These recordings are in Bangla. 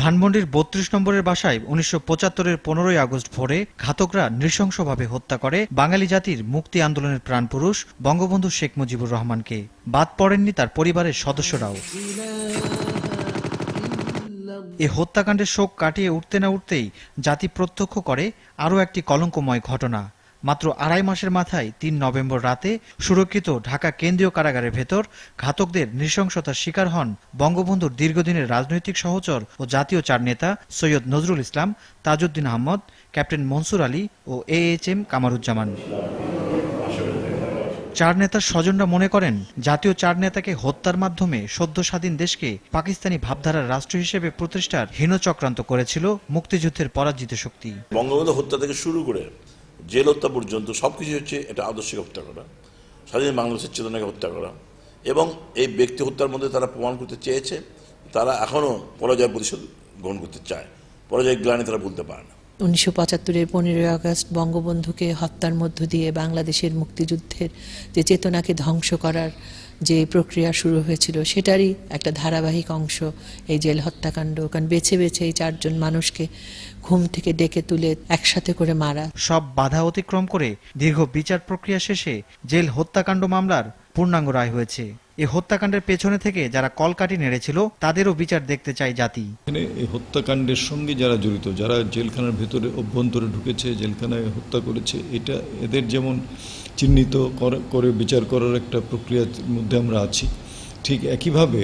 ধানমন্ডির বত্রিশ নম্বরের বাসায় উনিশশো পঁচাত্তরের পনেরোই আগস্ট ভোরে ঘাতকরা নৃশংসভাবে হত্যা করে বাঙালি জাতির মুক্তি আন্দোলনের প্রাণপুরুষ বঙ্গবন্ধু শেখ মুজিবুর রহমানকে। বাদ পড়েননি তার পরিবারের সদস্যরাও। এ হত্যাকাণ্ডের শোক কাটিয়ে উঠতে না উঠতেই জাতি প্রত্যক্ষ করে আরও একটি কলঙ্কময় ঘটনা। মাত্র আড়াই মাসের মাথায় তিন নভেম্বর রাতে সুরক্ষিত ঢাকা কেন্দ্রীয় কারাগারের ভেতর ঘাতকদের নৃশংসতার শিকার হন বঙ্গবন্ধুর দীর্ঘদিনের রাজনৈতিক সহচর ও জাতীয় চার নেতা সৈয়দ নজরুল ইসলাম, তাজউদ্দিন আহমদ, ক্যাপ্টেন মনসুর আলী ও এ এইচ এম কামারুজ্জামান। চার নেতার স্বজনরা মনে করেন, জাতীয় চার নেতাকে হত্যার মাধ্যমে সদ্য স্বাধীন দেশকে পাকিস্তানি ভাবধারার রাষ্ট্র হিসেবে প্রতিষ্ঠার হীন চক্রান্ত করেছিল মুক্তিযুদ্ধের পরাজিত শক্তি। বঙ্গবন্ধু হত্যা থেকে শুরু করে জেল হত্যা পর্যন্ত সব কিছুই হচ্ছে এটা আদর্শিক হত্যা করা, স্বাধীন বাংলাদেশের চেতনাকে হত্যা করা এবং এই ব্যক্তি হত্যার মধ্যে তারা প্রমাণ করতে চেয়েছে, তারা এখনও পরাজয় প্রতিশোধ গ্রহণ করতে চায়। পরাজয় গ্লানি তারা ভুলতে পারে না। উনিশশো পঁচাত্তরের পনেরোই আগস্ট বঙ্গবন্ধুকে হত্যার মধ্য দিয়ে বাংলাদেশের মুক্তিযুদ্ধের যে চেতনাকে ধ্বংস করার যে প্রক্রিয়া শুরু হয়েছিল সেটারই একটা ধারাবাহিক অংশ এই জেল হত্যাকাণ্ড কারণ বেছে বেছে এই চারজন মানুষকে ঘুম থেকে ডেকে তুলে একসাথে করে মারা। সব বাধা অতিক্রম করে দীর্ঘ বিচার প্রক্রিয়া শেষে জেল হত্যাকাণ্ড মামলার পূর্ণাঙ্গ রায় হয়েছে। এই হত্যাকাণ্ডের পেছনে থেকে যারা কলকাটি নেড়েছিল তাদেরও বিচার দেখতে চায় জাতি। এই হত্যাকাণ্ডের সঙ্গে যারা জড়িত যারা জেলখানার ভেতরে অভ্যন্তরে ঢুকেছে জেলখানায় হত্যা করেছে এটা এদের যেমন চিহ্নিত করে বিচার করার একটা প্রক্রিয়ার মধ্যে আমরা আছি। ঠিক একইভাবে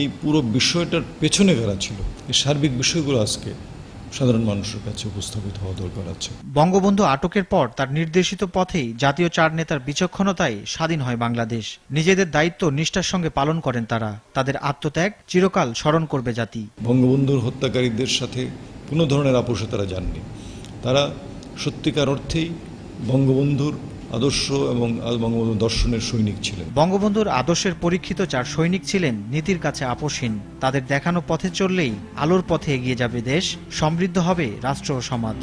এই পুরো বিষয়টার পেছনে কারা ছিল? এই সার্বিক বিষয়গুলো আজকে সাধারণ মানুষের কাছে উপস্থাপিত হওয়া দরকার আছে। বঙ্গবন্ধু আটকের পর তার নির্দেশিত পথেই জাতীয় চার নেতার বিচক্ষণতায় স্বাধীন হয় বাংলাদেশ। নিজেদের দায়িত্ব নিষ্ঠার সঙ্গে পালন করেন তারা। তাদের আত্মত্যাগ চিরকাল স্মরণ করবে জাতি। বঙ্গবন্ধুর হত্যাকারীদের সাথে কোনো ধরনের আপোষে তারা যাননি। তারা সত্যিকার অর্থেই বঙ্গবন্ধুর আদর্শ এবং বঙ্গবন্ধু দর্শনের সৈনিক ছিলেন। বঙ্গবন্ধুর আদর্শের পরীক্ষিত চার সৈনিক ছিলেন নীতির কাছে আপোষহীন। তাদের দেখানো পথে চললেই আলোর পথে এগিয়ে যাবে দেশ, সমৃদ্ধ হবে রাষ্ট্র ও সমাজ।